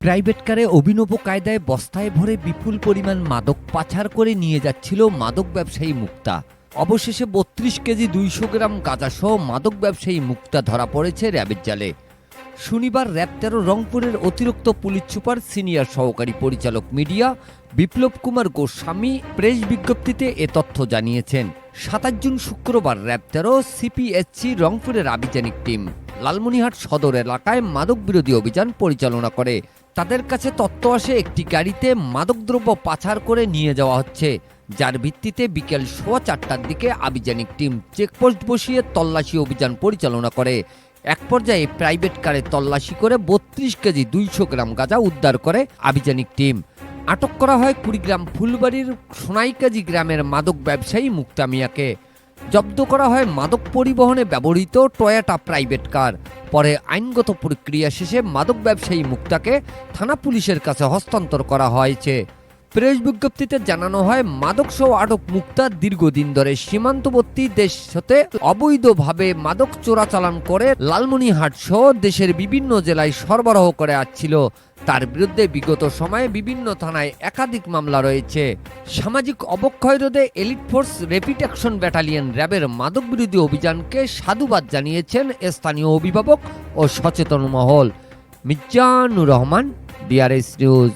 Private কারে অভিনব কায়দায় বস্তায় ভরে বিপুল পরিমাণ মাদক পাচার করে নিয়ে যাচ্ছিল মাদক ব্যবসায়ী মুক্তা। অবশেষে বত্রিশ কেজি দুইশো গ্রাম গাঁজাসহ মাদক ব্যবসায়ী মুক্তা ধরা পড়েছে র্যাবের জালে। শনিবার র্যাব তেরো রংপুরের অতিরিক্ত পুলিশ সুপার সিনিয়র সহকারী পরিচালক মিডিয়া বিপ্লব কুমার গোস্বামী প্রেস বিজ্ঞপ্তিতে এ তথ্য জানিয়েছেন। সাতাশ জুন শুক্রবার র্যাব তেরো সিপিএসসি রংপুরের আভিযানিক টিম লালমনিহাট সদর এলাকায় মাদক বিরোধী অভিযান পরিচালনা করে। তাদের কাছে তথ্য আসে, একটি গাড়িতে মাদকদ্রব্য পাচার করে নিয়ে যাওয়া হচ্ছে। যার ভিত্তিতে বিকেল সোয়া চারটার দিকে আভিযানিক টিম চেকপোস্ট বসিয়ে তল্লাশি অভিযান পরিচালনা করে। এক পর্যায়ে প্রাইভেট কারে তল্লাশি করে বত্রিশ কেজি দুইশো গ্রাম গাঁজা উদ্ধার করে আভিযানিক টিম। আটক করা হয় কুড়িগ্রাম ফুলবাড়ির সোনাইকাজি গ্রামের মাদক ব্যবসায়ী মুক্তা মিয়াকে। জব্দ করা হয় মাদক পরিবহনে ব্যবহৃত টয়োটা প্রাইভেট কার। পরে আইনগত প্রক্রিয়া শেষে মাদক ব্যবসায়ী মুক্তাকে থানা পুলিশের কাছে হস্তান্তর করা হয়েছে। প্রেস বিজ্ঞপ্তিতে জানানো হয় মাদক সহ আটক মুক্তা দীর্ঘদিন ধরে সীমান্তবর্তী দেশ হতে অবৈধভাবে মাদক চোরাচালান করে লালমনিহাট সহ দেশের বিভিন্ন জেলায় সরবরাহ করে আসছিল। তার বিরুদ্ধে বিগত সময়ে বিভিন্ন থানায় একাধিক মামলা রয়েছে। সামাজিক অবক্ষয় রোধে elite force rapid action battalion র্যাবের মাদক বিরোধী অভিযানকে সাধুবাদ জানিয়েছেন স্থানীয় অভিভাবক ও সচেতন মহল। মির্জানুর রহমান ডিআরএস নিউজ